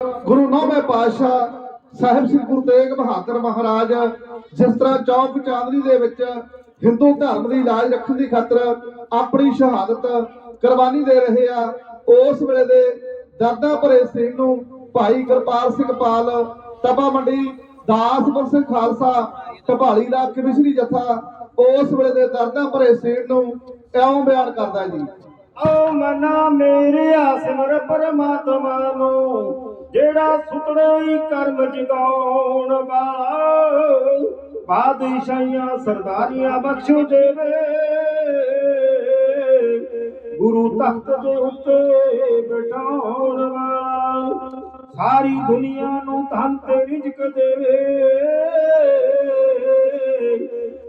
ਗੁਰੂ ਨੌਵੇਂ ਪਾਤਸ਼ਾਹ ਸਾਹਿਬ ਸ੍ਰੀ ਗੁਰੂ ਤੇਗ ਬਹਾਦਰ ਮਹਾਰਾਜ ਜਿਸ ਤਰ੍ਹਾਂ ਚੌਕ ਚਾਂਦਨੀ ਦੇ ਵਿੱਚ ਹਿੰਦੂ ਧਰਮ ਦੀ ਲਾਜ ਰੱਖਣ ਦੀ ਖਾਤਰ ਆਪਣੀ ਸ਼ਹਾਦਤ ਕੁਰਬਾਨੀ ਦੇ ਰਹੇ ਆ, ਉਸ ਵੇਲੇ ਦੇ ਦਰਦਾਂ ਭਰੇ ਸਿੰਘ ਨੂੰ ਭਾਈ ਕਿਰਪਾਲ ਸਿੰਘ ਪਾਲ, ਤਪਾ ਮੰਡੀ, ਦਾਸ ਗੁਰ ਸਿੰਘ ਖਾਲਸਾ, ਢਬਾਲੀ ਦਾ ਕਮਿਸ਼ਨਰੀ ਜਥਾ, ਉਸ ਵੇਲੇ ਦੇ ਦਰਦਾਂ ਭਰੇ ਸਿੰਘ ਨੂੰ ਇਉਂ ਬਿਆਨ ਕਰਦਾ ਜੀ। ਓ ਮਨਾ ਮੇਰੇ ਆਸਮਰ ਪਰਮਾਤਮਾ ਨੂੰ ਜਿਹੜਾ ਸੁਤੜੇ ਹੀ ਕਰਮ ਜਗਾਉਣ ਵਾਲਾ, ਬਾਦਸ਼ਾਹੀਆਂ ਸਰਦਾਰੀਆਂ ਬਖਸ਼ੋ ਦੇਵੇ। ਗੁਰੂ ਤਖਤ ਦੇ ਉੱਤੇ ਬਿਠਾਉਣ ਵਾਲਾ, ਸਾਰੀ ਦੁਨੀਆ ਨੂੰ ਧਨ ਤੇ ਰਿਜ਼ਕ ਦੇਵੇ।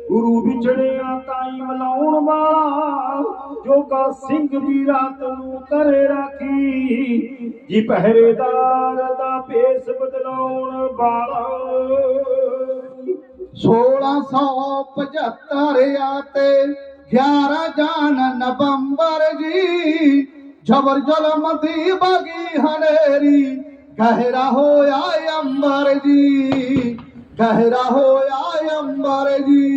ਗੁਰੂ ਵਿਛੜਿਆ ਤਾਈ ਮਲਾਉਣ ਵਾਲਾ, ਜੋਗਾ ਸਿੰਘ ਦੀ ਰਾਤ ਨੂੰ ਕਰੇ ਰਾਖੀ, ਜੀ ਪਹਿਰੇਦਾਰ ਦਾ ਭੇਸ ਬਦਲਾਉਣ ਵਾਲਾ। 1675 ਆ ਤੇ 11 ਜਾਨ ਨਵੰਬਰ ਜੀ ਜਬਰ ਜ਼ੁਲਮ ਦੀ ਬਗੀ ਹਨੇਰੀ ਗਹਿਰਾ ਹੋਇਆ ਅੰਬਰ ਜੀ ਗਹਿਰਾ ਹੋਇਆ ਅੰਬਰ ਜੀ।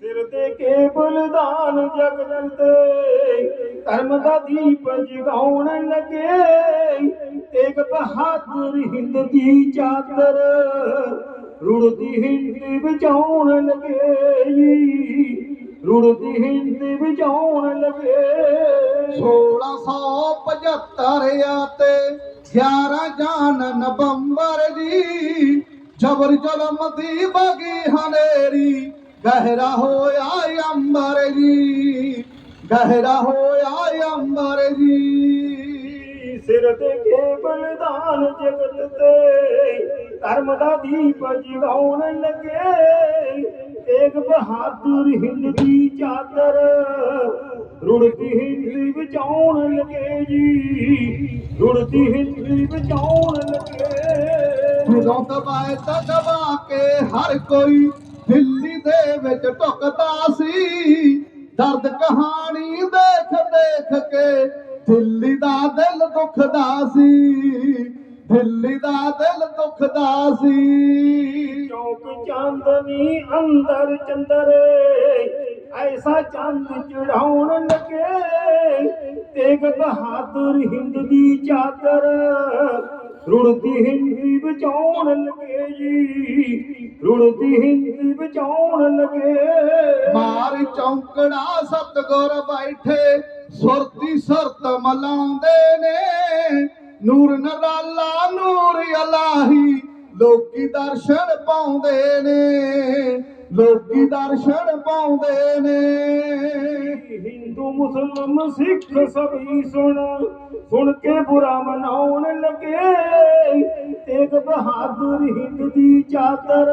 ਸਿਰ ਤੇ ਕੇ ਬਲਦਾਨ ਜਗਤ ਤੇ ਧਰਮ ਦਾ ਦੀਪ ਜਗਾਉਣ ਲੱਗੇ। ਤੇਗ ਬਹਾਦਰ ਹਿੰਦ ਦੀ ਚਾਦਰ, ਰੁੜਦੀ ਹਿੰਦ ਵਿਚਾਉਣ ਲੱਗੇ ਜੀ ਰੁੜਦੀ ਹਿੰਦ ਵਿਚਾਉਣ ਲੱਗੇ। 1675 ਆ ਤੇ 11 ਜਾਨ ਨਵੰਬਰ ਜੀ ਜਬਰ ਜ਼ੁਲਮ ਦੀ ਬਗੀ ਹਨੇਰੀ, ਗਹਿਰਾ ਹੋਇਆ ਅੰਬਰ ਜੀ, ਗਹਿਰਾ ਹੋਇਆ ਅੰਬਰ ਜੀ। ਸਿਰ ਤੇ ਕੇ ਬਲਿਦਾਨ ਜਗਤ ਤੇ। ਧਰਮ ਦਾ ਦੀਪ ਜਗਾਉਣ ਲੱਗੇ। ਤੇਗ ਬਹਾਦਰ ਹਿੰਦ ਦੀ ਚਾਦਰ ਰੁੜਦੀ ਹਿੰਦ ਵਿਚਾਉਣ ਲੱਗੇ ਜੀ। ਰੁੜਦੀ ਹਿੰਦ ਵਿਚਾਉਣ ਲੱਗੇ। ਜਦੋਂ ਦਬਾਏ ਤਾਂ ਦਬਾ ਕੇ ਹਰ ਕੋਈ ਦਿੱਲੀ ਦੇ ਵਿੱਚ ਟੁਕਦਾ ਸੀ। ਦਰਦ ਕਹਾਣੀ ਦਿੱਲੀ ਦਾ ਦਿਲ ਦੁਖਦਾ ਸੀ ਦਿੱਲੀ ਦਾ ਦਿਲ ਦੁਖਦਾ ਸੀ। ਚੌਕ ਚਾਂਦਨੀ ਅੰਦਰ ਚੰਦਰੇ ਐਸਾ ਚੰਦ ਚੜਾਉਣ ਲੱਗੇ। ਤੇਗ ਬਹਾਦਰ ਹਿੰਦ ਦੀ ਚਾਦਰ ਰੁੜਦੀ ਹਿੰਦੀ ਬਚਾਉਣ ਲੱਗੇ ਜੀ। ਰੁੜਦੀ ਹਿੰਦੀ ਬਚਾਉਣ ਲੱਗੇ। ਮਾਰ ਚੌਂਕੜਾ ਸਤਗੁਰ ਬੈਠੇ। ਸੁਰਤੀ ਸਰਤ ਮਲਾਉਂਦੇ ਨੇ। ਨੂਰ ਨਰਾਲਾ, ਨੂਰ ਅਲਾਹੀ, ਲੋਕੀ ਦਰਸ਼ਨ ਪਾਉਂਦੇ ਨੇ। ਲੋਕੀ ਦਰਸ਼ਨ ਪਾਉਂਦੇ ਨੇ। ਹਿੰਦੂ ਮੁਸਲਮ ਸਿੱਖ ਸਭੀ ਸੁਣ ਸੁਣ ਕੇ ਬੁਰਾ ਮਨਾਉਣ ਲੱਗੇ। ਤੇਗ ਬਹਾਦਰ ਹਿੰਦ ਦੀ ਚਾਦਰ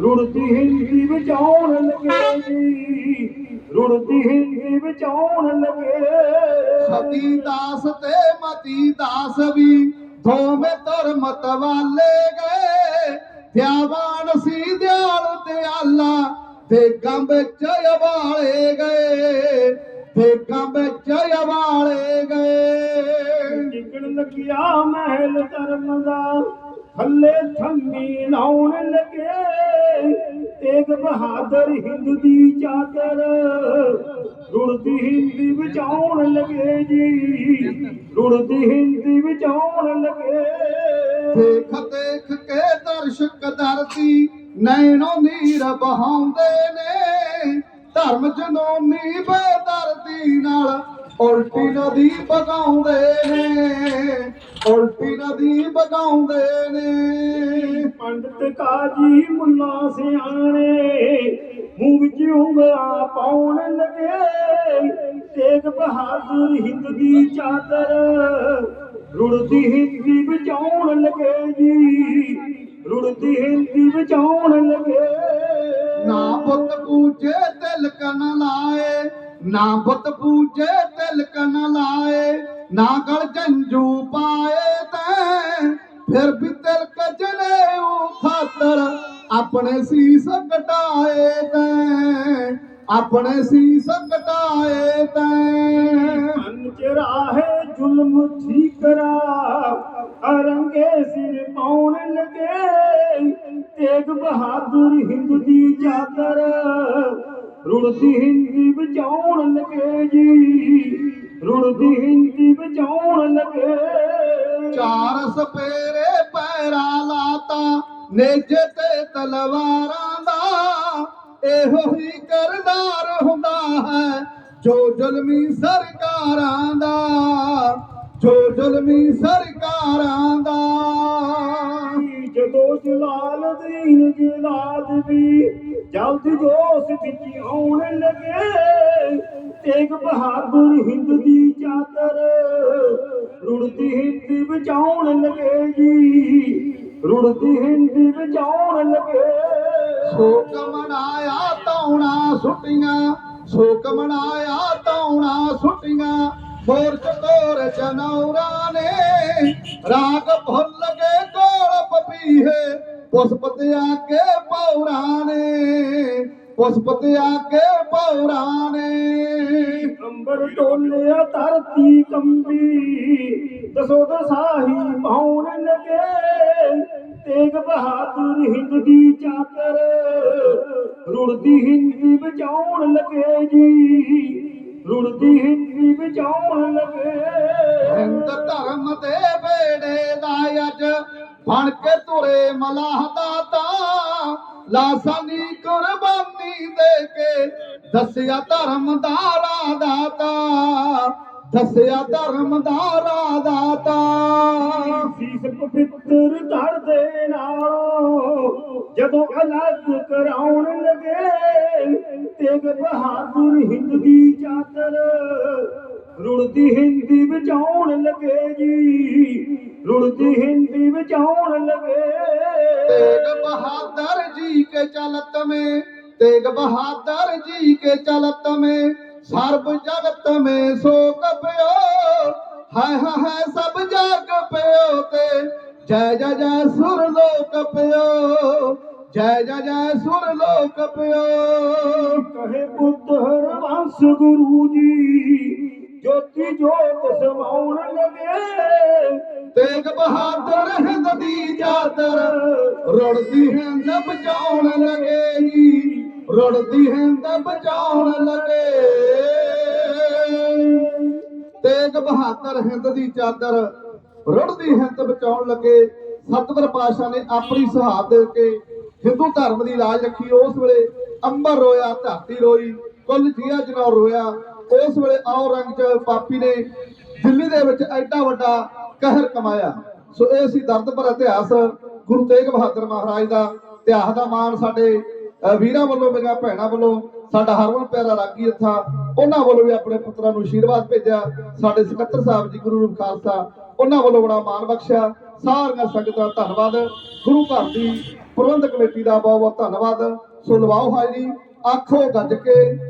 ਰੁੜਦੀ ਹਿੰਦੀ ਵਿਚਾਉਣ ਲੱਗੇ ਰੁੜਦੀ ਹਿੰਦੀ ਵਿਚਾਉਣ ਲੱਗੇ। ਸਤੀ ਦਾਸ ਤੇ ਮਤੀ ਦਾਸ ਵੀ ਦੋਵੇਂ ਧਰਮਤ ਵਾਲੇ ਗਏ। ਧਿਆਵਾਨ ਸੀ ਦਿਆਲ ਤੇ ਆਲਾ ਦੇਗਾਂ ਵਿੱਚ ਵਾਲੇ ਗਏ। ਦੇਗਾਂ ਵਿੱਚ ਵਾਲੇ ਗਏ। ਟਿਕਣ ਲੱਗਿਆ ਮਹਿਲ ਧਰਮ ਦਾ ਥੱਲੇ ਥੰਮੀ ਲਾਉਣ ਲੱਗੇ। ਤੇਗ ਬਹਾਦਰ ਹਿੰਦ ਦੀ ਚਾਦਰ, ਰੁੜਦੀ ਹਿੰਦੀ ਵਿਚਾਉਣ ਲੱਗੇ ਜੀ। ਰੁੜਦੀ ਹਿੰਦੀ ਵਿਚਾਉਣ ਲੱਗੇ। ਦੇਖ ਦੇਖ ਕੇ ਦਰਸ਼ਕ ਦਰਦੀ ਨੈਣੋ ਨੀਰ ਬਹਾਉਂਦੇ ਨੇ। ਧਰਮ ਜਨੋਨੀ ਬੇਦਰਦੀ ਨਾਲ ਉਲਟੀ ਨਦੀ ਬਗਾਉਂਦੇ ਨੇ ਉਲਟੀ ਨਦੀ ਬਗਾਉਂਦੇ ਨੇ। ਪੰਡਤ ਕਾਜੀ ਮੁੱਲਾ ਸਿਆਣੇ ਮੂੰਹ ਵਿੱਚ ਉਂਗਲਾਂ ਪਾਉਣ ਲੱਗੇ। ਤੇਗ ਬਹਾਦਰ ਹਿੰਦ ਦੀ ਚਾਦਰ ਰੁੜਦੀ ਹਿੰਦੀ ਬਚਾਉਣ ਲੱਗੇ ਜੀ। ਰੁੜਦੀ ਹਿੰਦੀ ਬਚਾਉਣ ਲੱਗੇ। ਨਾ ਬੁੱਤ ਪੂਜੇ ਤਿਲਕ ਨ ਲਾਏ ਨਾ ਬੁੱਤ ਪੂਜੇ ਨਾ ਗਲ ਜੰਜੂ ਪਾਏ ਤੈ ਫਿਰ ਵੀ ਤਿਲ ਕਜਲੇ ਉਹ ਖਾਤਰ ਆਪਣੇ ਸੀਸ ਕਟਾਏ ਤੇ, ਆਪਣੇ ਸੀਸ ਕਟਾਏ ਤੈ। ਮਨ ਚ ਜ਼ੁਲਮ ਠੀਕਰਾ ਅਰੰਗੇ ਸਿਰ ਪਾਉਣ ਲਗੇ। ਤੇਗ ਬਹਾਦੁਰ ਹਿੰਦ ਦੀ ਜਾਦਰ ਰੁੜਦੀ ਹਿੰਦੀ ਬਚਾਉਣ ਲਗੇ ਜੀ। ਰੁੜਦੀ ਹਿੰਦੀ ਬਚਾਉਣ ਲੱਗੇ। ਚਾਰ ਸਪੇਰੇ ਪੈਰਾ ਲਾਤਾ, ਨੇਜੇ ਤੇ ਤਲਵਾਰਾਂ ਦਾ। ਇਹੋ ਹੀ ਕਰਦਾਰ ਹੁੰਦਾ ਹੈ ਜੋ ਜ਼ਲਮੀ ਸਰਕਾਰਾਂ ਦਾ। ਜੋ ਜ਼ੁਲਮੀ ਸਰਕਾਰਾਂ ਦਾ। ਜਦੋਂ ਜਲਾਲਦੀਨ ਜਲਾਦ ਵੀ ਜਲਦ ਜੋਸ਼ ਵਿੱਚ ਆਉਣ ਲੱਗੇ ਤੇਗ ਬਹਾਦਰ ਹਿੰਦ ਦੀ ਚਾਦਰ ਰੁੜਦੀ ਹਿੰਦ ਬਚਾਉਣ ਲੱਗੇ ਜੀ। ਰੁੜਦੀ ਹਿੰਦ ਬਚਾਉਣ ਲੱਗੇ। ਸ਼ੋਕ ਮਨਾਇਆ ਤੌਣਾ ਸੁੱਟੀਆਂ। ਸ਼ੋਕ ਮਨਾਇਆ ਤੌਣਾ ਸੁੱਟੀਆਂ। ਮੋਰ ਚਕੋਰ ਨੇ ਰਾਗ ਭੁੱਲ ਗਏ ਕੋਲ ਪਪੀਹੇ ਪੁਸਪਤ ਆ ਕੇ ਪੌਰਾ ਨੇ ਪੁਸਪਤ ਆ ਕੇ ਪੌਰਾ ਨੇ। ਅੰਬਰ ਟੋਲਿਆ ਧਰਤੀ ਕੰਬੀ, ਦਸੋ ਦਸਾਹੀ ਪਾਉਣ ਲਗੇ ਤੇਗ ਬਹਾਦਰ ਹਿੰਦ ਦੀ ਚਾਦਰ, ਰੁੜਦੀ ਹਿੰਦੀ ਬਚਾਉਣ ਲਗੇ ਜੀ, ਰੁੜਦੀ ਹਿੰਦੀ ਬਚਾਉਣ ਲਗੇ। ਹਿੰਦ ਧਰਮ ਦੇ ਬੇੜੇ ਦਾ ਅੱਜ ਬਣ ਕੇ ਤੁਰੇ ਮਲਾਹ ਦਾਤਾ ਲਾਸਾਂ ਦੀ ਕੁਰਬਾਨੀ ਦੇ ਕੇ ਦੱਸਿਆ ਧਰਮ ਦਾ ਰਾਹ ਦਾਤਾ ਦੱਸਿਆ ਧਰਮ ਦਾ ਰਾਹ ਦਾਤਾ ਸੀਸ ਪਵਿੱਤਰ ਧੜ ਦੇ ਨਾਲ ਜਦੋਂ ਅਲੱਗ ਕਰਾਉਣ ਲਗੇ ਤੇਗ ਬਹਾਦਰ ਹਿੰਦ ਦੀ ਚਾਦਰ ਰੁੜਦੀ ਹਿੰਦੀ ਵਿੱਚ ਆਉਣ ਲੱਗੇ ਜੀ। ਰੁੜਦੀ ਹਿੰਦੀ ਵਿੱਚ ਆਉਣ ਲੱਗੇ। ਤੇਗ ਬਹਾਦਰ ਜੀ ਕੇ ਚਲਤ ਮੇ ਤੇਗ ਬਹਾਦਰ ਜੀ ਕੇ ਚਲਤ ਮੇ ਸਰਬ ਜਗਤ ਮੇ ਸੋਕ ਪਿਓ। ਹਾਏ ਹਾਏ ਸਭ ਜਗ ਪਿਓ ਤੇ। ਜੈ ਜੈ ਜੈ ਸੁਰ ਲੋਕ ਪਿਓ। ਜੈ ਜੈ ਜੈ ਸੁਰ ਲੋਕ ਪਿਓ। ਕਹੇ ਪੁੱਤ ਹਰਵੰਸ ਗੁਰੂ ਜੀ। ਜੋਤੀ ਜੋਤ ਸਮਾਉਣ ਲਗੇ। ਤੇਗ ਬਹਾਦਰ ਹਿੰਦੀ ਜਾਦਰ ਰੜਦੀ ਹਿੰਦ ਬਚਾਉਣ ਲਗੇਗੀ ਰੜਦੀ ਹਿੰਦ ਬਚਾਉਣ ਲਗੇ। ਤੇਗ ਬਹਾਦਰ ਹਿੰਦ ਦੀ ਚਾਦਰ, ਰੜਦੀ ਹਿੰਦ ਬਚਾਉਣ ਲੱਗੇ। ਸਤਵਰ ਪਾਤਸ਼ਾਹ ਨੇ ਆਪਣੀ ਸਹਾਬ ਦੇ ਕੇ ਹਿੰਦੂ ਧਰਮ ਦੀ ਲਾਜ ਰੱਖੀ। ਉਸ ਵੇਲੇ ਅੰਬਰ ਰੋਇਆ, ਧਰਤੀ ਰੋਈ, ਕੁੱਲ ਜੀਆ ਜਨੌਰ ਰੋਇਆ। ਉਸ ਵੇਲੇ ਔਰੰਗ ਚ ਪਾਪੀ ਨੇ ਦਿੱਲੀ ਦੇ ਵਿੱਚ ਐਡਾ ਵੱਡਾ ਕਹਿਰ ਕਮਾਇਆ। ਸੋ ਇਹ ਸੀ ਦਰਦ ਭਰਾ ਇਤਿਹਾਸ। ਗੁਰੂ ਤੇਗ ਬਹਾਦਰ ਮਹਾਰਾਜ ਦਾ ਇਤਿਹਾਸ ਦਾ ਮਾਣ ਸਾਡੇ ਵੀਰਾਂ ਵੱਲੋਂ, ਮੇਰੀਆਂ ਭੈਣਾਂ ਵੱਲੋਂ, ਸਾਡਾ ਹਰਮਨ ਪਿਆਰਾ ਰਾਗੀ ਇੱਥਾ ਉਹਨਾਂ ਵੱਲੋਂ ਵੀ ਆਪਣੇ ਪੁੱਤਰਾਂ ਨੂੰ ਆਸ਼ੀਰਵਾਦ ਭੇਜਿਆ। ਸਾਡੇ ਸਕੱਤਰ ਸਾਹਿਬ ਜੀ, ਗੁਰੂ ਰੂਪ ਖਾਲਸਾ, ਉਹਨਾਂ ਵੱਲੋਂ ਬੜਾ ਮਾਣ ਬਖਸ਼ਿਆ। ਸਾਰੀਆਂ ਸੰਗਤਾਂ ਧੰਨਵਾਦ। ਗੁਰੂ ਘਰ ਦੀ ਪ੍ਰਬੰਧਕ ਕਮੇਟੀ ਦਾ ਬਹੁਤ ਬਹੁਤ ਧੰਨਵਾਦ। ਸੋ ਲਵਾਓ ਹਾਜ਼ਰੀ, ਆਖੋ ਗੱਜ ਕੇ।